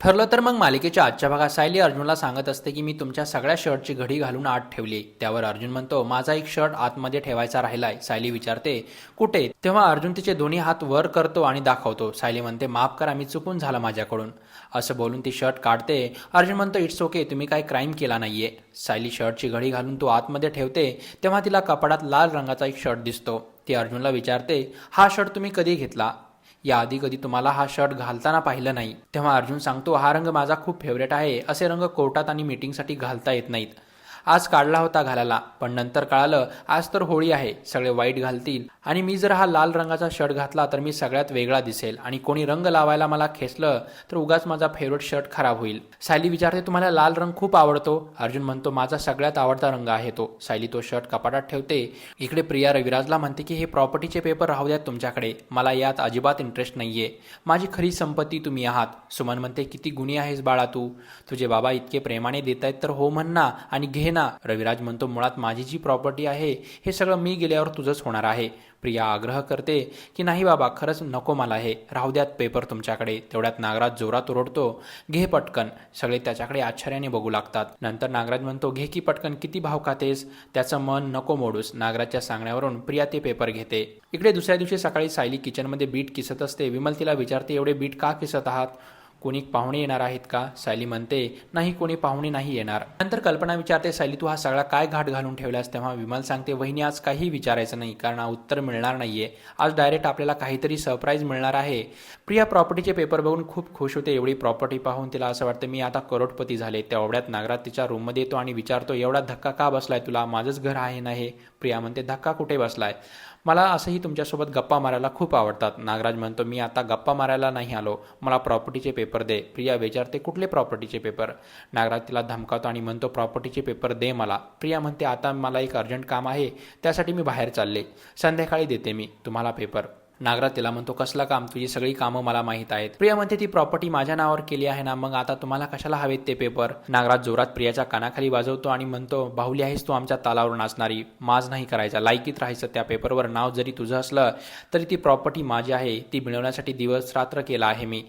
ठरलं तर मग मालिकेच्या आजच्या भागात सायली अर्जुनला सांगत असते की मी तुमच्या सगळ्या शर्टची घडी घालून आत ठेवली. त्यावर अर्जुन म्हणतो माझा एक शर्ट आतमध्ये ठेवायचा राहिलाय. सायली विचारते कुठे? तेव्हा अर्जुन तिचे दोन्ही हात वर करतो आणि दाखवतो. सायली म्हणते माफ करा मी चुकून झालं माझ्याकडून. असं बोलून ती शर्ट काढते. अर्जुन म्हणतो इट्स ओके तुम्ही काही क्राईम केला नाहीये. सायली शर्टची घडी घालून तो आतमध्ये ठेवते तेव्हा तिला कपाडात लाल रंगाचा एक शर्ट दिसतो. ती अर्जुनला विचारते हा शर्ट तुम्ही कधी घेतला? याआधी कधी तुम्हाला हा शर्ट घालताना पाहिलं नाही तेव्हा अर्जुन सांगतो हा रंग माझा खूप फेवरेट आहे असे रंग कोर्टात आणि मीटिंगसाठी घालता येत नाहीत. आज काढला होता घालायला. पण नंतर कळालं आज तर होळी आहे सगळे वाईट घालतील. आणि मी जर हा लाल रंगाचा शर्ट घातला तर मी सगळ्यात वेगळा दिसेल. आणि कोणी रंग लावायला मला खेचलं तर उगाच माझा फेवरेट शर्ट खराब होईल. सायली विचारते तुम्हाला लाल रंग खूप आवडतो? अर्जुन म्हणतो माझा सगळ्यात आवडता रंग आहे तो. सायली तो शर्ट कपाटात ठेवते. इकडे प्रिया रविराजला म्हणते की हे प्रॉपर्टीचे पेपर राहू द्यात तुमच्याकडे. मला यात अजिबात इंटरेस्ट नाहीये. माझी खरी संपत्ती तुम्ही आहात. सुमन म्हणते किती गुणी आहेस बाळा तू. तुझे बाबा इतके प्रेमाने देत आहेत तर हो म्हणना आणि घे ना? रविराज म्हणतो मुळात माझी जी प्रॉपर्टी आहे हे सगळं मी गेल्यावर तुझंच होणार आहे. प्रिया आग्रह करते की नाही बाबा खरंच नको मला हे. राहू द्यात पेपर तुमच्याकडे. तेवढ्यात नागराज जोरात ओरडतो घे पटकन. सगळे त्याच्याकडे आश्चर्याने बघू लागतात. नंतर नागराज म्हणतो घे की पटकन किती भाव खातेस? त्याचं मन नको मोडूस. नागराजच्या सांगण्यावरून प्रिया ते पेपर घेते. इकडे दुसऱ्या दिवशी सकाळी सायली किचनमध्ये बीट किसत असते. विमल तिला विचारते एवढे बीट का किसत आहात? कोणी पाहुणे येणार आहेत का? सायली म्हणते नाही कोणी पाहुणे नाही येणार. नंतर कल्पना विचारते सायली तू हा सगळा काय घाट घालून ठेवलास? तेव्हा विमल सांगते वहिनी आज काही विचारायचं नाही कारण उत्तर मिळणार नाहीये. आज डायरेक्ट आपल्याला काहीतरी सरप्राईज मिळणार आहे. प्रिया प्रॉपर्टीचे पेपर बघून खूप खुश होते एवढी प्रॉपर्टी पाहून तिला असं वाटतं मी आता करोडपती झाले. तेवढ्यात नागराज तिच्या रूममध्ये येतो आणि विचारतो एवढा धक्का का बसलाय तुला? माझंच घर आहे ना हे? प्रिया म्हणते धक्का कुठे बसलाय? मला असंही तुमच्यासोबत गप्पा मारायला खूप आवडतात. नागराज म्हणतो मी आता गप्पा मारायला नाही आलो. मला प्रॉपर्टीचे पेपर दे. प्रिया विचारते कुठले प्रॉपर्टीचे पेपर? नागराज तिला धमकावतो आणि म्हणतो प्रॉपर्टीचे पेपर दे मला. प्रिया म्हणते आता मला एक अर्जंट काम आहे. त्यासाठी मी बाहेर चालले. संध्याकाळी देते मी तुम्हाला पेपर. नागरा तिला म्हणतो कसलं काम? तुझी सगळी कामं मला माहीत आहेत. प्रिया म्हणते ती प्रॉपर्टी माझ्या नावावर केली आहे ना मग आता तुम्हाला कशाला हवेत ते पेपर नागराज जोरात प्रियाच्या कानाखाली वाजवतो आणि म्हणतो बाहुली आहेस तू आमच्या तालावर नाचणारी माज नाही करायचा. लायकीत राहायचं त्या पेपरवर नाव जरी तुझं असलं तरी ती प्रॉपर्टी माझी आहे. ती मिळवण्यासाठी दिवस रात्र केला आहे मी.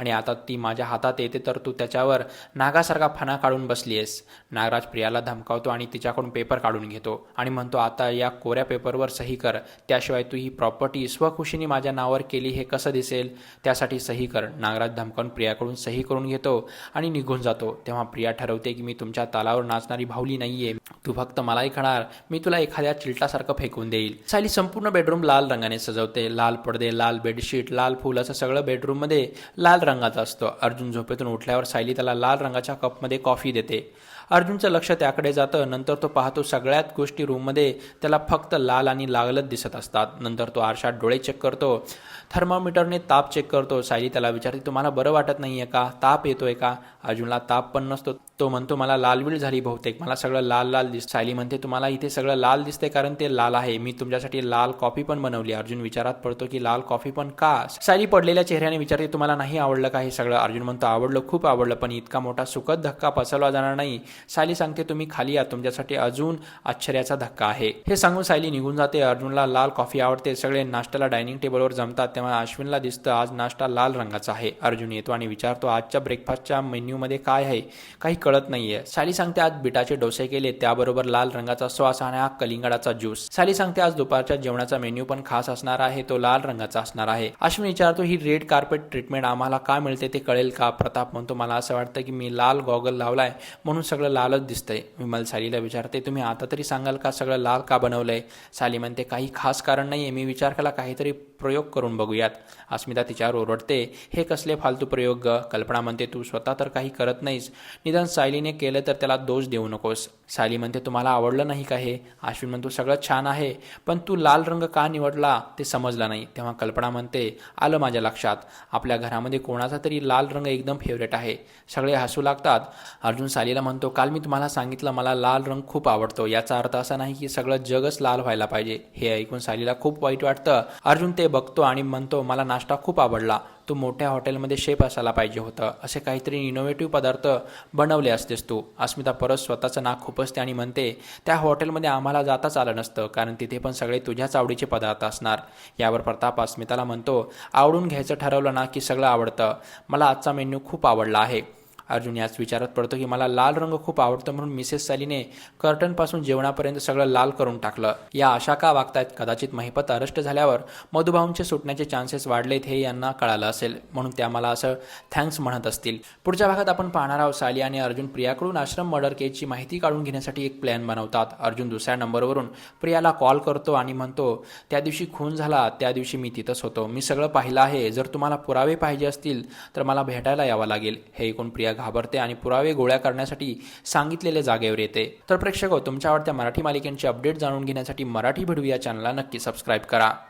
आणि आता ती माझ्या हातात येते तर तू त्याच्यावर नागासारखा फणा काढून बसली आहेस. नागराज प्रियाला धमकावतो आणि तिच्याकडून पेपर काढून घेतो आणि म्हणतो आता या कोऱ्या पेपरवर सही कर. त्याशिवाय तू ही प्रॉपर्टी स्वखुशीने माझ्या नावावर केली हे कसं दिसेल? त्यासाठी सही कर. नागराज धमकावून प्रियाकडून सही करून घेतो आणि निघून जातो. तेव्हा प्रिया ठरवते की मी तुमच्या तालावर नाचणारी भावली नाहीये. तू फक्त मलाही खाणार. मी तुला एखाद्या चिलटासारखं फेकून देईल. सायली संपूर्ण बेडरूम लाल रंगाने सजवते. लाल पडदे लाल बेडशीट लाल फुल असं सगळं बेडरूममध्ये लाल रंगाचा असतो. अर्जुन झोपेतून उठल्यावर सायली त्याला लाल रंगाच्या कपमध्ये कॉफी देते. अर्जुनचं लक्ष त्याकडे जातं. नंतर तो पाहतो सगळ्यात गोष्टी रूममध्ये त्याला फक्त लाल आणि लागलत दिसत असतात. नंतर तो आरशात डोळे चेक करतो. थर्मामीटरने ताप चेक करतो. सायली त्याला विचारते तुम्हाला बरं वाटत नाही आहे का? ताप येतोय का? अर्जुनला ताप पण नसतो. तो म्हणतो मला लालविळ झाली बहुतेक. मला सगळं लाल लाल दिस सायली म्हणते तुम्हाला इथे सगळं लाल दिसते कारण ते लाल आहे. मी तुमच्यासाठी लाल कॉफी पण बनवली. अर्जुन विचारात पडतो की लाल कॉफी पण का? सायली पडलेल्या चेहऱ्याने विचारते तुम्हाला नाही आवडलं का हे सगळं? अर्जुन म्हणतो आवडलं खूप आवडलं पण इतका मोठा सुखद धक्का पसरला जाणार नाही. सायली सांगते तुम्ही खाली या तुमच्यासाठी अजून आश्चर्याचा धक्का आहे. हे सांगून सायली निघून जाते अर्जुनला लाल कॉफी आवडते सगळे नाश्त्याला डायनिंग टेबलवर जमतात तेव्हा अश्विनला दिसतं आज नाश्ता लाल रंगाचा आहे. अर्जुन येतो आणि विचारतो आजच्या ब्रेकफास्टच्या मेन्यूमध्ये काय आहे? काही कळत नाहीये. साली सांगते आज बिटाचे डोसे केले त्याबरोबर लाल रंगाचा श्वास आणि हा कलिंगडाचा ज्यूस. साली सांगते आज दुपारच्या जेवणाचा मेन्यू पण खास असणार आहे तो लाल रंगाचा असणार आहे. अश्विन विचारतो ही रेड कार्पेट ट्रीटमेंट आम्हाला का मिळते ते कळेल का प्रताप म्हणतो मला असं वाटतं की मी लाल गॉगल लावलाय म्हणून सगळं लालच दिसतंय. विमल सालीला विचारते तुम्ही आता तरी सांगाल का सगळं लाल का बनवलंय? साली म्हणते काही खास कारण नाही आहे मी विचार केला काहीतरी प्रयोग करून बघूयात. अस्मिता तिच्यावर ओरडते हे कसले फालतू प्रयोग ग? कल्पना म्हणते तू स्वतः तर काही करत नाहीस. निदान सायलीने केलं तर त्याला दोष देऊ नकोस. सायली म्हणते तुम्हाला आवडलं नाही का हे? अश्विन म्हणतो सगळं छान आहे पण तू लाल रंग का निवडला? ते समजलं नाही. तेव्हा कल्पना म्हणते आलं माझ्या लक्षात. आपल्या घरामध्ये कोणाचा तरी लाल रंग एकदम फेवरेट आहे. सगळे हसू लागतात. अर्जुन सालीला म्हणतो काल मी तुम्हाला सांगितलं मला लाल रंग खूप आवडतो. याचा अर्थ असा नाही की सगळं जगच लाल व्हायला पाहिजे. हे ऐकून सालीला खूप वाईट वाटतं. अर्जुन ते बघतो आणि म्हणतो मला नाश्ता खूप आवडला. तू मोठ्या हॉटेलमध्ये शेफ असायला पाहिजे होतं. असे काहीतरी इनोव्हेटिव्ह पदार्थ बनवले असतेस तू. अस्मिता परत स्वतःचं नाक खुपसते आणि म्हणते त्या हॉटेलमध्ये आम्हाला जाताच आलं नसतं कारण तिथे पण सगळे तुझ्याच आवडीचे पदार्थ असणार. यावर प्रताप अस्मिताला म्हणतो आवडून घ्यायचं ठरवलं ना की सगळं आवडतं. मला आजचा मेन्यू खूप आवडला आहे. अर्जुन याच विचारात पडतो की मला लाल रंग खूप आवडतो म्हणून मिसेस सालीने कर्टनपासून जेवणापर्यंत सगळं लाल करून टाकलं. या आशा का वागतायत? कदाचित महिपत अरेस्ट झाल्यावर मधुभाऊंचे सुटण्याचे चान्सेस वाढलेत हे यांना कळालं असेल. म्हणून त्या मला असं थँक्स म्हणत असतील. पुढच्या भागात आपण पाहणार आहोत साली आणि अर्जुन प्रियाकडून आश्रम मर्डर केसची माहिती काढून घेण्यासाठी एक प्लॅन बनवतात. अर्जुन दुसऱ्या नंबरवरून प्रियाला कॉल करतो आणि म्हणतो त्या दिवशी खून झाला त्या दिवशी मी तिथंच होतो. मी सगळं पाहिलं आहे. जर तुम्हाला पुरावे पाहिजे असतील तर मला भेटायला यावं लागेल. हे ऐकून प्रिया घाबरते आणि पुरावे गोळ्या करण्यासाठी सांगितलेल्या जागेवर येते. तर प्रेक्षक हो, तुमच्या आवडत्या मराठी मालिकांची अपडेट जाणून घेण्यासाठी मराठी भिडू या चॅनलला नक्की सबस्क्राईब करा.